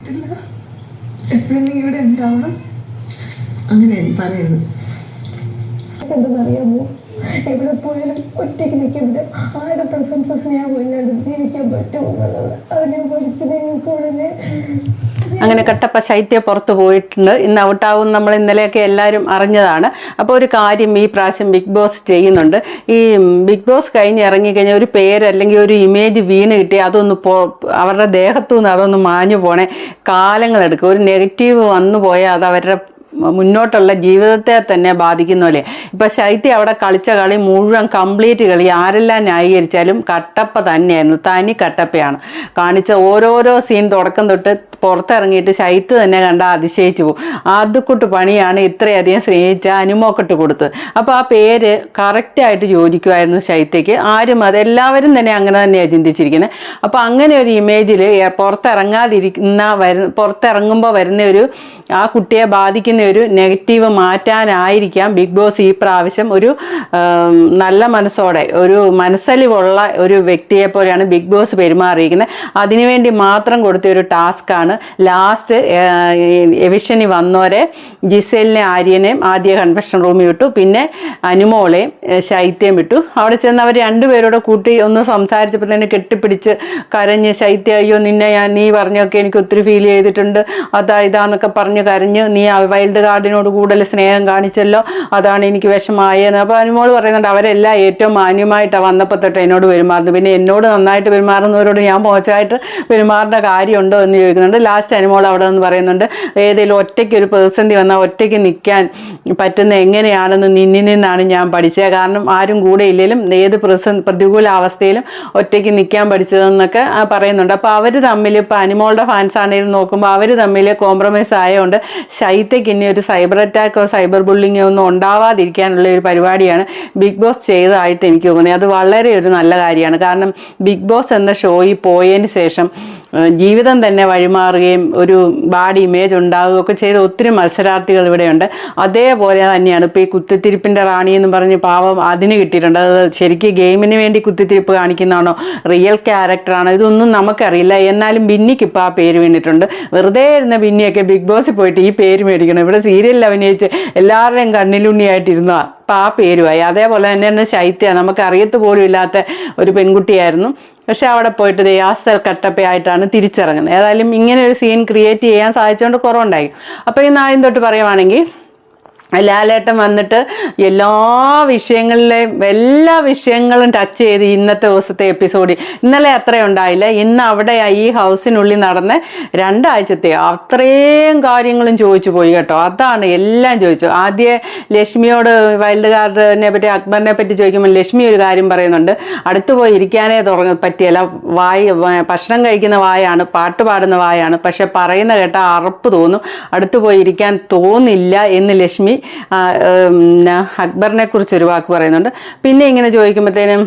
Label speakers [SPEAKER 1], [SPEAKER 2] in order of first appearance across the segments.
[SPEAKER 1] ഇല്ല. എപ്പോഴും നീ ഇവിടെ ഉണ്ടാവണം.
[SPEAKER 2] അങ്ങനെ പറയരുത്.
[SPEAKER 3] എന്തെന്നറിയാമോ എവിടെ പോയാലും ഒറ്റയ്ക്ക് നിൽക്കുന്നത് ആരുടെ പ്രസൻസ് ഞാൻ ഇല്ലാണ്ട് ജീവിക്കാൻ പറ്റുമെന്നുള്ളത്. അത് ഞാൻ പഠിച്ചു നിങ്ങൾക്ക് ഉടനെ
[SPEAKER 4] അങ്ങനെ കട്ടപ്പ ശൈത്യ പുറത്തു പോയിട്ടുണ്ട്. ഇന്ന് ഔട്ടാവും നമ്മൾ ഇന്നലെയൊക്കെ എല്ലാവരും അറിഞ്ഞതാണ്. അപ്പോൾ ഒരു കാര്യം ഈ പ്രാവശ്യം ബിഗ് ബോസ് ചെയ്യുന്നുണ്ട്. ഈ ബിഗ് ബോസ് കഴിഞ്ഞ് ഇറങ്ങിക്കഴിഞ്ഞാൽ ഒരു പേര് അല്ലെങ്കിൽ ഒരു ഇമേജ് വീണ് കിട്ടി അതൊന്ന് പോ അവരുടെ ദേഹത്തു നിന്ന് അതൊന്ന് മാഞ്ഞു പോണേ. കാലങ്ങളെടുക്കും ഒരു നെഗറ്റീവ് വന്നു പോയാൽ അത് അവരുടെ മുന്നോട്ടുള്ള ജീവിതത്തെ തന്നെ ബാധിക്കുന്ന പോലെ. ഇപ്പൊ ശൈത്യ അവിടെ കളിച്ച കളി മുഴുവൻ കംപ്ലീറ്റ് കളി ആരെല്ലാം ന്യായീകരിച്ചാലും കട്ടപ്പ തന്നെയായിരുന്നു. തനി കട്ടപ്പയാണ്. കാണിച്ച ഓരോരോ സീൻ തുടക്കം തൊട്ട് പുറത്തിറങ്ങിയിട്ട് ശൈത്യ തന്നെ കണ്ട അതിശയിച്ചു പോകും. ആദ്യക്കുട്ട് പണിയാണ് ഇത്രയധികം സ്നേഹിച്ച അനുമോക്കട്ട് കൊടുത്തത് അപ്പോൾ ആ പേര് കറക്റ്റായിട്ട് യോജിക്കുമായിരുന്നു ശൈത്യക്ക് ആരും അത് എല്ലാവരും തന്നെ അങ്ങനെ തന്നെയാണ് ചിന്തിച്ചിരിക്കുന്നത് അപ്പോൾ അങ്ങനെ ഒരു ഇമേജിൽ പുറത്തിറങ്ങാതിരിക്കുന്ന വരുന്ന പുറത്തിറങ്ങുമ്പോൾ വരുന്ന ഒരു ആ കുട്ടിയെ ബാധിക്കുന്ന ഒരു നെഗറ്റീവ് മാറ്റാനായിരിക്കാം. ബിഗ് ബോസ് ഈ പ്രാവശ്യം ഒരു നല്ല മനസ്സോടെ ഒരു മനസ്സലിവുള്ള ഒരു വ്യക്തിയെ പോലെയാണ് ബിഗ് ബോസ് പെരുമാറിയിരിക്കുന്നത്. അതിനുവേണ്ടി മാത്രം കൊടുത്ത ഒരു ടാസ്ക്കാണ് ലാസ്റ്റ് എവിഷനി വന്നോരെ ജിസേലിനെ ആര്യനെയും ആദ്യ കൺവെൻഷൻ റൂമിൽ വിട്ടു പിന്നെ അനുമോളെയും ശൈത്യം വിട്ടു അവിടെ ചെന്ന് അവർ രണ്ടുപേരോട് കൂട്ടി ഒന്ന് സംസാരിച്ചപ്പോൾ തന്നെ കെട്ടിപ്പിടിച്ച് കരഞ്ഞ് ശൈത്യ അയ്യോ നിന്നെ ഞാൻ നീ പറഞ്ഞൊക്കെ എനിക്ക് ഒത്തിരി ഫീൽ ചെയ്തിട്ടുണ്ട്. അതാ ഇതാന്നൊക്കെ പറഞ്ഞ് കരഞ്ഞ് നീ ആ വൈൽഡ് കാർഡിനോട് കൂടുതൽ സ്നേഹം കാണിച്ചല്ലോ. അതാണ് എനിക്ക് വിഷമായെന്ന്. അപ്പോൾ അനുമോൾ പറയുന്നുണ്ട് അവരെല്ലാം ഏറ്റവും മാന്യമായിട്ടാണ് വന്നപ്പോൾ തൊട്ട് എന്നോട് പെരുമാറുന്നത്. പിന്നെ എന്നോട് നന്നായിട്ട് പെരുമാറുന്നവരോട് ഞാൻ മോശമായിട്ട് പെരുമാറേണ്ട കാര്യമുണ്ടോ എന്ന് ചോദിക്കുന്നുണ്ട്. ലാസ്റ്റ് അനുമോൾ അവിടെ നിന്ന് പറയുന്നുണ്ട് ഏതെങ്കിലും ഒറ്റയ്ക്ക് ഒരു പ്രതിസന്ധി വന്നാൽ ഒറ്റയ്ക്ക് നിൽക്കാൻ പറ്റുന്ന എങ്ങനെയാണെന്ന് നിന്നിൽ നിന്നാണ് ഞാൻ പഠിച്ചത്. കാരണം ആരും കൂടെ ഇല്ലെങ്കിലും ഏത് പ്രതികൂല അവസ്ഥയിലും ഒറ്റയ്ക്ക് നിൽക്കാൻ പഠിച്ചതെന്നൊക്കെ പറയുന്നുണ്ട്. അപ്പോൾ അവർ തമ്മിൽ ഇപ്പോൾ അനുമോളുടെ ഫാൻസ് ആണെങ്കിലും നോക്കുമ്പോൾ അവർ തമ്മിൽ കോംപ്രമൈസ് ആയതുകൊണ്ട് ശൈത്യക്ക് ഇനി ഒരു സൈബർ അറ്റാക്കോ സൈബർ ബുള്ളിങ്ങോ ഒന്നും ഉണ്ടാവാതിരിക്കാനുള്ള ഒരു പരിപാടിയാണ് ബിഗ് ബോസ് ചെയ്തതായിട്ട് എനിക്ക് തോന്നുന്നത്. അത് വളരെ ഒരു നല്ല കാര്യമാണ്. കാരണം ബിഗ് ബോസ് എന്ന ഷോയിൽ പോയതിന് ശേഷം ജീവിതം തന്നെ വഴിമാറുകയും ഒരു ബാഡി ഇമേജ് ഉണ്ടാവുകയും ഒക്കെ ചെയ്ത ഒത്തിരി മത്സരാർത്ഥികൾ ഇവിടെയുണ്ട്. അതേപോലെ തന്നെയാണ് ഇപ്പോൾ ഈ കുത്തിത്തിരിപ്പിന്റെ റാണി എന്ന് പറഞ്ഞ് പാവം അതിന് കിട്ടിയിട്ടുണ്ട്. അത് ശരിക്കും ഗെയിമിന് വേണ്ടി കുത്തിത്തിരിപ്പ് കാണിക്കുന്നതാണോ? റിയൽ ക്യാരക്ടറാണോ ഇതൊന്നും നമുക്കറിയില്ല. എന്നാലും ബിന്നിക്ക് ഇപ്പോൾ ആ പേര് വീണിട്ടുണ്ട്. വെറുതെ ഇരുന്ന ബിന്നിയൊക്കെ ബിഗ് ബോസിൽ പോയിട്ട് ഈ പേര് മേടിക്കണം. ഇവിടെ സീരിയലിൽ അഭിനയിച്ച് എല്ലാവരുടെയും കണ്ണിലുണ്ണിയായിട്ടിരുന്നതാണ് അപ്പം ആ പേരുമായി. അതേപോലെ തന്നെ ശൈത്യ നമുക്ക് അറിയത്ത് പോലും ഇല്ലാത്ത ഒരു പെൺകുട്ടിയായിരുന്നു. പക്ഷെ അവിടെ പോയിട്ട് ദേ ആ സ്ഥൽ കട്ടപ്പയായിട്ടാണ് തിരിച്ചിറങ്ങുന്നത്. ഏതായാലും ഇങ്ങനെ ഒരു സീൻ ക്രിയേറ്റ് ചെയ്യാൻ സാധിച്ചുകൊണ്ട് കുറവുണ്ടായി. അപ്പോൾ ഈ നാളെയും തൊട്ട് പറയുവാണെങ്കിൽ ലാലേട്ടൻ വന്നിട്ട് എല്ലാ വിഷയങ്ങളിലെയും എല്ലാ വിഷയങ്ങളും ടച്ച് ചെയ്ത് ഇന്നത്തെ ദിവസത്തെ എപ്പിസോഡിൽ ഇന്നലെ അത്രയും ഉണ്ടായില്ല. ഇന്ന് അവിടെ ഈ ഹൗസിനുള്ളിൽ നടന്ന രണ്ടാഴ്ചത്തെ അത്രയും കാര്യങ്ങളും ചോദിച്ചു പോയി കേട്ടോ. അതാണ് എല്ലാം ചോദിച്ചു ആദ്യം ലക്ഷ്മിയോട് വൈൽഡ് കാർഡിനെ പറ്റി അക്ബറിനെ പറ്റി ചോദിക്കുമ്പോൾ ലക്ഷ്മി ഒരു കാര്യം പറയുന്നുണ്ട്. അടുത്ത് പോയി ഇരിക്കാനേ തുടങ്ങ പറ്റിയല്ല. വായ ഭക്ഷണം കഴിക്കുന്ന വായാണ് പാട്ട് പാടുന്ന വായാണ്. പക്ഷെ പറയുന്ന കേട്ടാൽ അറപ്പ് തോന്നും. അടുത്ത് പോയി ഇരിക്കാൻ തോന്നില്ല എന്ന് ലക്ഷ്മി അക്ബറിനെ കുറിച്ച് ഒരു വാക്ക് പറയുന്നുണ്ട്. പിന്നെ ഇങ്ങനെ ചോദിക്കുമ്പോഴത്തേനും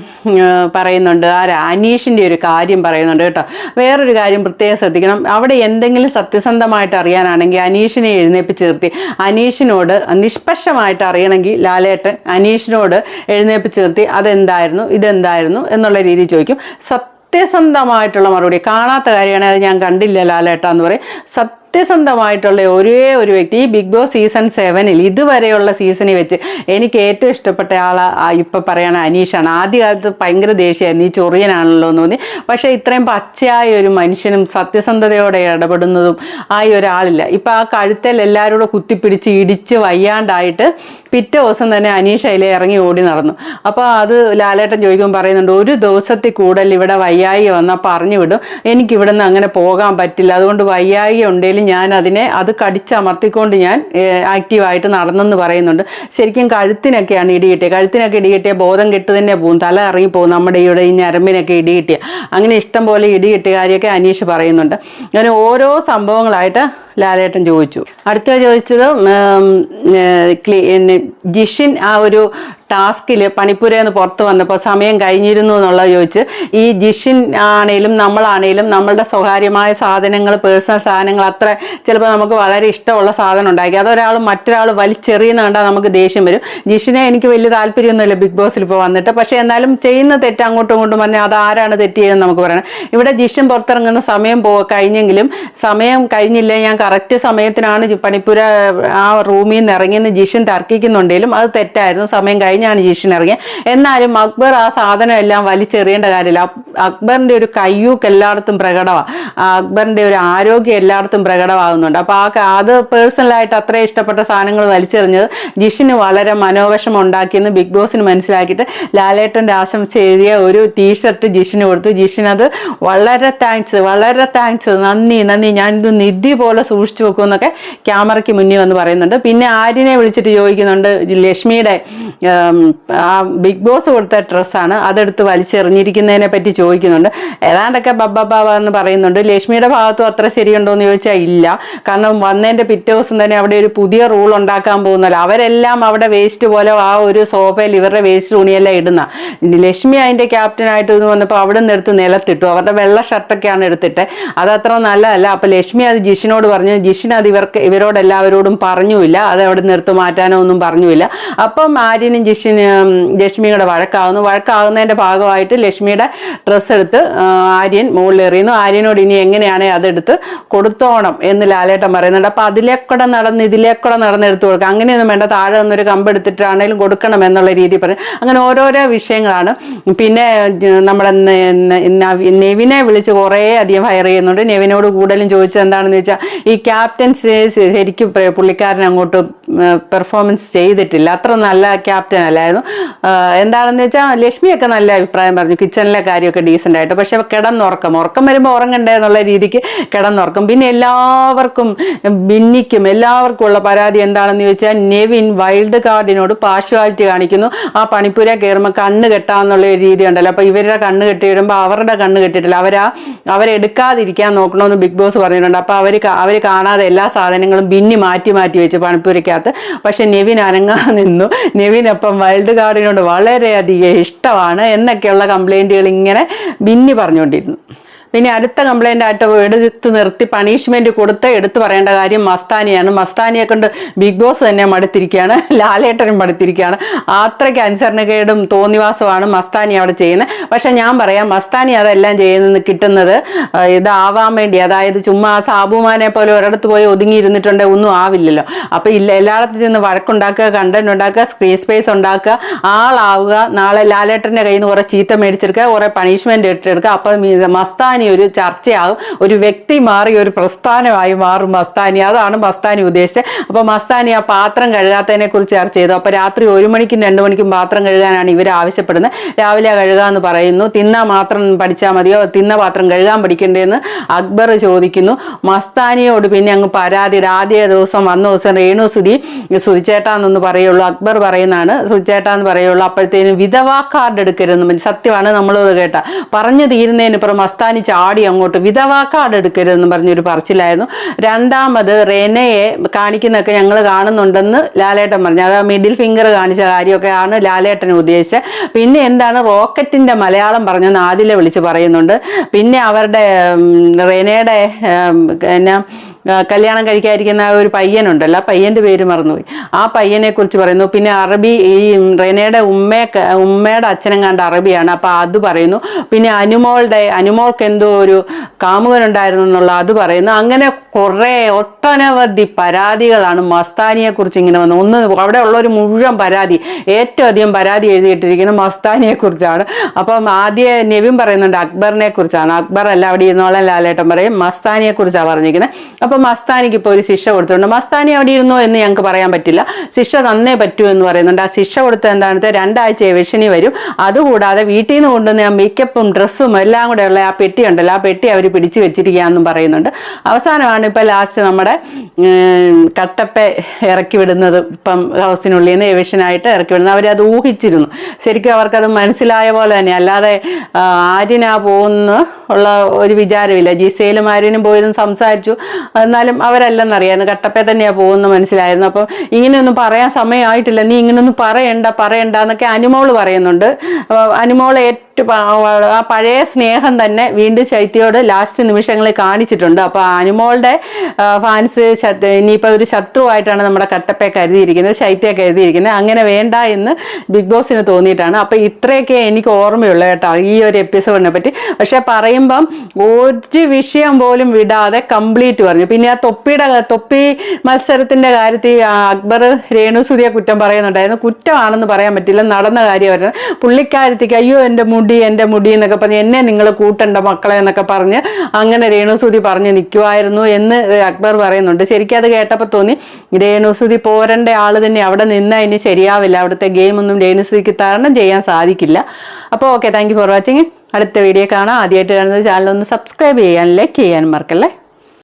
[SPEAKER 4] പറയുന്നുണ്ട് ആ അനീഷിന്റെ ഒരു കാര്യം പറയുന്നുണ്ട് കേട്ടോ. വേറൊരു കാര്യം പ്രത്യേകം ശ്രദ്ധിക്കണം. അവിടെ എന്തെങ്കിലും സത്യസന്ധമായിട്ട് അറിയാനാണെങ്കിൽ അനീഷിനെ എഴുന്നേപ്പിച്ച് നിർത്തി അനീഷിനോട് നിഷ്പക്ഷമായിട്ട് അറിയണമെങ്കിൽ ലാലേട്ടൻ അനീഷിനോട് എഴുന്നേപ്പിച്ച് നിർത്തി അതെന്തായിരുന്നു? ഇതെന്തായിരുന്നു? എന്നുള്ള രീതിയിൽ ചോദിക്കും. സത്യസന്ധമായിട്ടുള്ള മറുപടി. കാണാത്ത കാര്യമാണ് അത് ഞാൻ കണ്ടില്ല ലാലേട്ട എന്ന് പറയും സത്യസന്ധമായിട്ടുള്ള ഒരേ ഒരു വ്യക്തി ഈ ബിഗ് ബോസ് സീസൺ സെവനിൽ ഇതുവരെയുള്ള സീസണിൽ വെച്ച് എനിക്ക് ഏറ്റവും ഇഷ്ടപ്പെട്ട ആൾ ഇപ്പൊ പറയണ അനീഷാണ്. ആദ്യകാലത്ത് ഭയങ്കര ദേഷ്യമായിരുന്നു ഈ ചൊറിയനാണല്ലോ എന്ന് തോന്നി. പക്ഷേ ഇത്രയും പച്ചയായ ഒരു മനുഷ്യനും സത്യസന്ധതയോടെ ഇടപെടുന്നതും ആയ ഒരാളില്ല. ഇപ്പൊ ആ കഴുത്തിൽ എല്ലാവരും കൂടെ കുത്തിപ്പിടിച്ച് ഇടിച്ച് വയ്യാണ്ടായിട്ട് പിറ്റേ ദിവസം തന്നെ അനീഷ് അതിലെ ഇറങ്ങി ഓടി നടന്നു. അപ്പോൾ അത് ലാലേട്ടൻ ചോദിക്കുമ്പോൾ പറയുന്നുണ്ട് ഒരു ദിവസത്തിൽ കൂടുതൽ ഇവിടെ വയ്യായി വന്നാൽ പറഞ്ഞു വിടും. എനിക്ക് ഇവിടെ നിന്ന് അങ്ങനെ പോകാൻ പറ്റില്ല. അതുകൊണ്ട് വയ്യായി ഉണ്ടെങ്കിലും ഞാൻ അതിനെ അത് കടിച്ചമർത്തിക്കൊണ്ട് ഞാൻ ആക്റ്റീവായിട്ട് നടന്നെന്ന് പറയുന്നുണ്ട്. ശരിക്കും കഴുത്തിനൊക്കെയാണ് ഇടി കിട്ടിയത് കഴുത്തിനൊക്കെ ഇടി കിട്ടിയ ബോധം കെട്ട് തന്നെ പോകും തല ഇറങ്ങിപ്പോകും നമ്മുടെ ഇവിടെ ഈ ഞരമ്പിനൊക്കെ ഇടി കിട്ടിയ. അങ്ങനെ ഇഷ്ടം പോലെ ഇടി കിട്ടിയ കാര്യമൊക്കെ അനീഷ് പറയുന്നുണ്ട്. അങ്ങനെ ഓരോ സംഭവങ്ങളായിട്ട് ലാലേട്ടൻ ചോദിച്ചു. അടുത്ത ചോദിച്ചത് ക്ലീ ജിഷിൻ ആ ഒരു ടാസ്കിൽ പണിപ്പുരയെന്ന് പുറത്ത് വന്നപ്പോൾ സമയം കഴിഞ്ഞിരുന്നു എന്നുള്ളത് ചോദിച്ച് ഈ ജിഷിൻ ആണേലും നമ്മളാണേലും നമ്മളുടെ സ്വകാര്യമായ സാധനങ്ങൾ പേഴ്സണൽ സാധനങ്ങൾ അത്ര ചിലപ്പോൾ നമുക്ക് വളരെ ഇഷ്ടമുള്ള സാധനം ഉണ്ടാക്കി അതൊരാൾ മറ്റൊരാൾ വലിച്ചെറിയുന്ന കണ്ടാൽ നമുക്ക് ദേഷ്യം വരും. ജിഷിനെ എനിക്ക് വലിയ താല്പര്യമൊന്നുമില്ല ബിഗ് ബോസിൽ ഇപ്പോൾ വന്നിട്ട്. പക്ഷേ എന്നാലും ചെയ്യുന്ന തെറ്റ് അങ്ങോട്ടും ഇങ്ങോട്ടും പറഞ്ഞാൽ അത് ആരാണ് നമുക്ക് പറയണം. ഇവിടെ ജിഷൻ പുറത്തിറങ്ങുന്ന സമയം പോ കഴിഞ്ഞെങ്കിലും സമയം കഴിഞ്ഞില്ല ഞാൻ കറക്റ്റ് സമയത്തിനാണ് പണിപ്പുര ആ റൂമിൽ നിന്ന് ഇറങ്ങിയെന്ന് ജിഷൻ തർക്കിക്കുന്നുണ്ടെങ്കിലും അത് തെറ്റായിരുന്നു. സമയം കഴിഞ്ഞാണ് ജീഷൻ ഇറങ്ങിയത് എന്നാലും അക്ബർ ആ സാധനം എല്ലാം വലിച്ചെറിയേണ്ട കാര്യമില്ല. അക്- അക്ബറിന്റെ ഒരു കയ്യൂക്ക് എല്ലായിടത്തും പ്രകടമാണ് അക്ബറിന്റെ ഒരു ആരോഗ്യം എല്ലായിടത്തും പ്രകടമാകുന്നുണ്ട്. അപ്പോൾ ആ അത് പേഴ്സണലായിട്ട് അത്ര ഇഷ്ടപ്പെട്ട സാധനങ്ങൾ വലിച്ചെറിഞ്ഞത് ജിഷിന് വളരെ മനോവിഷമം ഉണ്ടാക്കിയെന്ന് ബിഗ് ബോസിന് മനസ്സിലാക്കിയിട്ട് ലാലേട്ടന്റെ ആശംസ എഴുതിയ ഒരു ടീഷർട്ട് ജിഷിന് കൊടുത്തു. ജിഷിന് അത് വളരെ താങ്ക്സ് വളരെ താങ്ക്സ്. നന്ദി നന്ദി. ഞാനിത് നിധി പോലെ സൂക്ഷിച്ചു വെക്കും എന്നൊക്കെ ക്യാമറയ്ക്ക് മുന്നിൽ വന്ന് പറയുന്നുണ്ട്. പിന്നെ ആര്യനെ വിളിച്ചിട്ട് ചോദിക്കുന്നുണ്ട് ലക്ഷ്മിയുടെ ആ ബിഗ് ബോസ് കൊടുത്ത ഡ്രസ്സാണ്. അതെടുത്ത് വലിച്ചെറിഞ്ഞിരിക്കുന്നതിനെ പറ്റി ചോദിക്കുന്നുണ്ട്. ഏതാണ്ടൊക്കെ ബബ്ബബാബ എന്ന് പറയുന്നുണ്ട്. ലക്ഷ്മിയുടെ ഭാഗത്തും അത്ര ശരിയുണ്ടോ എന്ന് ചോദിച്ചാൽ ഇല്ല. കാരണം വന്നതിന്റെ പിറ്റേ ദിവസം തന്നെ അവിടെ ഒരു പുതിയ റൂൾ ഉണ്ടാക്കാൻ പോകുന്നല്ലോ. അവരെല്ലാം അവിടെ വേസ്റ്റ് പോലെ ആ ഒരു സോഫയിൽ ഇവരുടെ വേസ്റ്റ് തുണിയെല്ലാം ഇടുന്ന. ലക്ഷ്മി അതിന്റെ ക്യാപ്റ്റനായിട്ട് ഇത് വന്നപ്പോൾ അവിടെ നിന്ന് എടുത്ത് നിലത്തിട്ടു. അവരുടെ വെള്ള ഷർട്ടൊക്കെയാണ് എടുത്തിട്ട്. അതത്ര നല്ലതല്ല. അപ്പോൾ ലക്ഷ്മി അത് ജിഷിനോട് പറഞ്ഞു ജിഷിൻ അത് ഇവർക്ക് ഇവരോടെല്ലാവരോടും പറഞ്ഞുമില്ല. അത് അവിടെ എടുത്ത് മാറ്റാനോ ഒന്നും പറഞ്ഞുമില്ല. അപ്പം ആര്യനും ജിഷിനും ലക്ഷ്മിയുടെ വഴക്കാവുന്നു. വഴക്കാവുന്നതിന്റെ ഭാഗമായിട്ട് ലക്ഷ്മിയുടെ ഡ്രസ്സ് എടുത്ത് ആര്യൻ മുകളിൽ എറിയുന്നു ആര്യനോട് ഇനി എങ്ങനെയാണ് അതെടുത്ത് കൊടുത്തോണം എന്ന് ലാലേട്ടൻ പറയുന്നുണ്ട്. അപ്പം അതിലേക്കൂടെ നടന്ന് ഇതിലേക്കൂടെ നടന്ന് കൊടുക്കുക. അങ്ങനെയൊന്നും വേണ്ട. താഴെ നിന്നൊരു കമ്പ് എടുത്തിട്ടാണേലും കൊടുക്കണം എന്നുള്ള രീതി പറയും. അങ്ങനെ ഓരോരോ വിഷയങ്ങളാണ്. പിന്നെ നമ്മുടെ നെവിനെ വിളിച്ച് കുറേ അധികം ഫയർ ചെയ്യുന്നുണ്ട്. നെവിനോട് കൂടുതലും ചോദിച്ചത് എന്താണെന്ന് വെച്ചാൽ ഈ ക്യാപ്റ്റൻസ് ശരിക്കും പുള്ളിക്കാരൻ അങ്ങോട്ട് പെർഫോമൻസ് ചെയ്തിട്ടില്ല. അത്ര നല്ല ക്യാപ്റ്റൻ അല്ലായിരുന്നു. ആ, എന്താണെന്ന് വെച്ചാൽ ലക്ഷ്മിയൊക്കെ നല്ല അഭിപ്രായം പറഞ്ഞു. കിച്ചണിലെ കാര്യമൊക്കെ ഡീസന്റ് ആയിട്ട്. പക്ഷെ കിടന്നുറക്കം. ഉറക്കം വരുമ്പോൾ ഉറങ്ങണ്ടേ എന്നുള്ള രീതിക്ക് കിടന്നുറക്കം. പിന്നെ എല്ലാവർക്കും ബിന്നിക്കും എല്ലാവർക്കും ഉള്ള പരാതി എന്താണെന്ന് ചോദിച്ചാൽ നെവിൻ വൈൽഡ് കാർഡിനോട് പാർഷ്വാലിറ്റി കാണിക്കുന്നു. ആ പണിപ്പുര കയറുമ്പോൾ കണ്ണ് കെട്ടാന്നുള്ള രീതി ഉണ്ടല്ലോ അപ്പോൾ ഇവരുടെ കണ്ണ് കെട്ടിയിടുമ്പോൾ അവരുടെ കണ്ണ് കെട്ടിയിട്ടില്ല. അവരാ അവരെടുക്കാതിരിക്കാൻ നോക്കണമെന്ന് ബിഗ് ബോസ് പറഞ്ഞിട്ടുണ്ട്. അപ്പോൾ അവർ അവർ കാണാതെ എല്ലാ സാധനങ്ങളും ബിന്നി മാറ്റി മാറ്റി വെച്ച് പണിപ്പുരയ്ക്കകത്ത്. പക്ഷെ നെവിൻ അനങ്ങാ നിന്നു. നെവിനൊപ്പം വൈൽഡ് കാർഡിനോട് വളരെയധികം ഇഷ്ടമാണ് എന്നൊക്കെയുള്ള കംപ്ലൈന്റുകൾ ഇങ്ങനെ ബിന്നി പറഞ്ഞുകൊണ്ടിരുന്നു. പിന്നെ അടുത്ത കംപ്ലൈന്റ് ആയിട്ട് എടുത്ത് നിർത്തി പണിഷ്മെന്റ് കൊടുത്ത് എടുത്തു പറയേണ്ട കാര്യം മസ്താനിയാണ്. മസ്താനിയെ കൊണ്ട് ബിഗ് ബോസ് തന്നെ മടുത്തിരിക്കുകയാണ്. ലാലേട്ടനും മടുത്തിരിക്കുകയാണ്. അത്രയ്ക്ക് അനുസരണക്കേടും തോന്നിവാസമാണ് മസ്താനി അവിടെ ചെയ്യുന്നത്. പക്ഷെ ഞാൻ പറയാം മസ്താനി അതെല്ലാം ചെയ്യുന്നത് കിട്ടുന്നത് ഇതാവാൻ വേണ്ടി. അതായത് ചുമ്മാ സാബുമാനെ പോലെ ഒരിടത്ത് പോയി ഒതുങ്ങിയിരുന്നിട്ടുണ്ട് ഒന്നും ആവില്ലല്ലോ. അപ്പോൾ ഇല്ല എല്ലായിടത്തും ചെന്ന് വഴക്കുണ്ടാക്കുക കണ്ടന്റ് ഉണ്ടാക്കുക സ്ക്രീൻ സ്പേസ് ഉണ്ടാക്കുക ആളാവുക നാളെ ലാലേട്ടന്റെ കയ്യിൽ നിന്ന് കുറെ ചീത്ത മേടിച്ചെടുക്കുക കുറെ പണിഷ്മെന്റ് ഇട്ടെടുക്കുക അപ്പൊ മി- മസ്താനി ഒരു ചർച്ചയാകും. ഒരു വ്യക്തി മാറി ഒരു പ്രസ്ഥാനമായി മാറും മസ്താനി അതാണ് മസ്താനി ഉദ്ദേശിച്ചത് അപ്പോൾ മസ്താനി ആ പാത്രം കഴുകാത്തതിനെ കുറിച്ച് ചർച്ച ചെയ്തു. അപ്പോൾ രാത്രി ഒരു മണിക്കും രണ്ടു മണിക്കും പാത്രം കഴുകാനാണ് ഇവർ ആവശ്യപ്പെടുന്നത്. രാവിലെ കഴുകാന്ന് പറയുന്നു. തിന്ന മാത്രം പഠിച്ചാൽ മതിയോ? തിന്ന പാത്രം കഴുകാൻ പഠിക്കണ്ടേന്ന് അക്ബർ ചോദിക്കുന്നു. മസ്താനിയോട് പിന്നെ അങ്ങ് പരാതിയുടെ ആദ്യ ദിവസം വന്ന ദിവസം രേണു സുധി സുധിച്ചേട്ടാന്നൊന്ന് പറയുള്ളൂ. അക്ബർ പറയുന്നതാണ്. സുധിച്ചേട്ടാന്ന് പറയുള്ളൂ. അപ്പോഴത്തേനും വിധവാ കാർഡ് എടുക്കരുതെന്ന് സത്യമാണ് നമ്മളത് കേട്ട. പറഞ്ഞു തീരുന്നതിന് ഇപ്പുറം മസ്താനി ചാടി അങ്ങോട്ട് വിധവാ കാർഡ് എടുക്കരുതെന്ന് പറഞ്ഞൊരു പറച്ചിലായിരുന്നു. രണ്ടാമത് റെനയെ കാണിക്കുന്നൊക്കെ ഞങ്ങൾ കാണുന്നുണ്ടെന്ന് ലാലേട്ടൻ പറഞ്ഞു. അത് മിഡിൽ ഫിംഗർ കാണിച്ച കാര്യമൊക്കെ ആണ് ലാലേട്ടൻ ഉദ്ദേശിച്ചത്. പിന്നെ എന്താണ് റോക്കറ്റിന്റെ മലയാളം പറഞ്ഞെന്ന് ആദിലെ വിളിച്ച് പറയുന്നുണ്ട്. പിന്നെ അവരുടെ റെനയുടെ എന്നാ കല്യാണം കഴിക്കാതിരിക്കുന്ന ഒരു പയ്യനുണ്ടല്ലോ ആ പയ്യന്റെ പേര് മറന്നുപോയി. ആ പയ്യനെ കുറിച്ച് പറയുന്നു പിന്നെ അറബി ഈ റെനയുടെ ഉമ്മയെ ഉമ്മയുടെ അച്ഛനും കണ്ട അറബിയാണ് അപ്പോൾ അത് പറയുന്നു. പിന്നെ അനുമോളുടെ അനുമോൾക്ക് എന്തോ ഒരു കാമുകനുണ്ടായിരുന്നു എന്നുള്ള അത് പറയുന്നു. അങ്ങനെ കുറേ ഒട്ടനവധി പരാതികളാണ് മസ്താനിയെ കുറിച്ച് ഇങ്ങനെ വന്നത് ഒന്ന് അവിടെ ഉള്ളൊരു മുഴുവൻ പരാതി ഏറ്റവും അധികം പരാതി എഴുതിയിട്ടിരിക്കുന്നത് മസ്താനിയെ കുറിച്ചാണ് അപ്പം ആദ്യ നെവിൻ പറയുന്നുണ്ട് അക്ബറിനെ കുറിച്ചാണ് അക്ബർ അല്ല അവിടെ ഇരുന്നോളം ലാലേട്ടൻ പറയും മസ്താനിയെ കുറിച്ചാണ് പറഞ്ഞിരിക്കുന്നത്. അപ്പൊ മസ്താനിക്ക് ഇപ്പോൾ ഒരു ശിക്ഷ കൊടുത്തിട്ടുണ്ട്. മസ്താനി അവിടെ ഇരുന്നോ എന്ന് ഞങ്ങൾക്ക് പറയാൻ പറ്റില്ല. ശിക്ഷ തന്നേ പറ്റൂ എന്ന് പറയുന്നുണ്ട്. ആ ശിക്ഷ കൊടുത്ത എന്താണെന്ന് രണ്ടാഴ്ച എവിഷനി വരും. അതുകൂടാതെ വീട്ടിൽ നിന്ന് കൊണ്ടുവന്ന ആ മേക്കപ്പും ഡ്രസ്സും എല്ലാം കൂടെ ഉള്ള ആ പെട്ടി ഉണ്ടല്ലോ ആ പെട്ടി അവർ പിടിച്ചു വെച്ചിരിക്കുകയെന്നും പറയുന്നുണ്ട്. അവസാനമാണ് ഇപ്പൊ ലാസ്റ്റ് നമ്മുടെ കട്ടപ്പ ഇറക്കി വിടുന്നത്. ഇപ്പം ഹൗസിനുള്ളിൽ നിന്ന് എവിഷനായിട്ട് ഇറക്കി വിടുന്നത്. അവരത് ഊഹിച്ചിരുന്നു. ശരിക്കും അവർക്കത് മനസ്സിലായ പോലെ തന്നെ. അല്ലാതെ ആര്യനാ പോകുന്ന ഉള്ള ഒരു വിചാരമില്ല. ജിസയിലും ആര്യനും പോയതും സംസാരിച്ചു. എന്നാലും അവരല്ലെന്നറിയായിരുന്നു. കട്ടപ്പേ തന്നെയാണ് പോകുന്നത് മനസ്സിലായിരുന്നു. അപ്പം ഇങ്ങനെയൊന്നും പറയാൻ സമയമായിട്ടില്ല. നീ ഇങ്ങനെയൊന്നും പറയണ്ട പറയണ്ട എന്നൊക്കെ അനുമോൾ പറയുന്നുണ്ട്. അനുമോൾ അനുമോൾ ഏറ്റവും ആ പഴയ സ്നേഹം തന്നെ വീണ്ടും ശൈത്യയോട് ലാസ്റ്റ് നിമിഷങ്ങളിൽ കാണിച്ചിട്ടുണ്ട്. അപ്പോൾ അനുമോളുടെ ഫാൻസ് ഇനിയിപ്പോൾ ഒരു ശത്രുവായിട്ടാണ് നമ്മുടെ കട്ടപ്പയെ കരുതിയിരിക്കുന്നത് ശൈത്യയെ കരുതിയിരിക്കുന്നത്. അങ്ങനെ വേണ്ട എന്ന് ബിഗ് ബോസിന് തോന്നിയിട്ടാണ്. അപ്പോൾ ഇത്രയൊക്കെ എനിക്ക് ഓർമ്മയുള്ളൂ കേട്ടോ ഈ ഒരു എപ്പിസോഡിനെ പറ്റി. പക്ഷെ പറയുമ്പം ഒരു വിഷയം പോലും വിടാതെ കംപ്ലീറ്റ് പറഞ്ഞു. പിന്നെ ആ തൊപ്പിയുടെ തൊപ്പി മത്സരത്തിന്റെ കാര്യത്തിൽ അക്ബർ രേണുസുതിയെ കുറ്റം പറയുന്നുണ്ടായിരുന്നു. കുറ്റമാണെന്ന് പറയാൻ പറ്റില്ല. നടന്ന കാര്യമായിരുന്നു പുള്ളിക്കാരത്തേക്ക് അയ്യോ എന്റെ മുടി എന്റെ മുടി എന്നൊക്കെ പറഞ്ഞ് എന്നെ നിങ്ങൾ കൂട്ടണ്ട മക്കളെ എന്നൊക്കെ പറഞ്ഞ് അങ്ങനെ രേണുസുതി പറഞ്ഞ് നിൽക്കുമായിരുന്നു എന്ന് അക്ബർ പറയുന്നുണ്ട്. ശരിക്കും അത് കേട്ടപ്പോൾ തോന്നി രേണുസുതി പോരണ്ട ആൾ തന്നെ അവിടെ നിന്നാൽ ഇനി ശരിയാവില്ല. അവിടുത്തെ ഗെയിമൊന്നും രേണുസുതിക്ക് തരണം ചെയ്യാൻ സാധിക്കില്ല. അപ്പോൾ ഓക്കെ താങ്ക് ഫോർ വാച്ചിങ് അടുത്ത വീഡിയോ കാണാം. ആദ്യമായിട്ട് കാണുന്നത് ചാനൽ ഒന്ന് സബ്സ്ക്രൈബ് ചെയ്യാൻ ലൈക്ക് ചെയ്യാൻ മറക്കല്ലേ?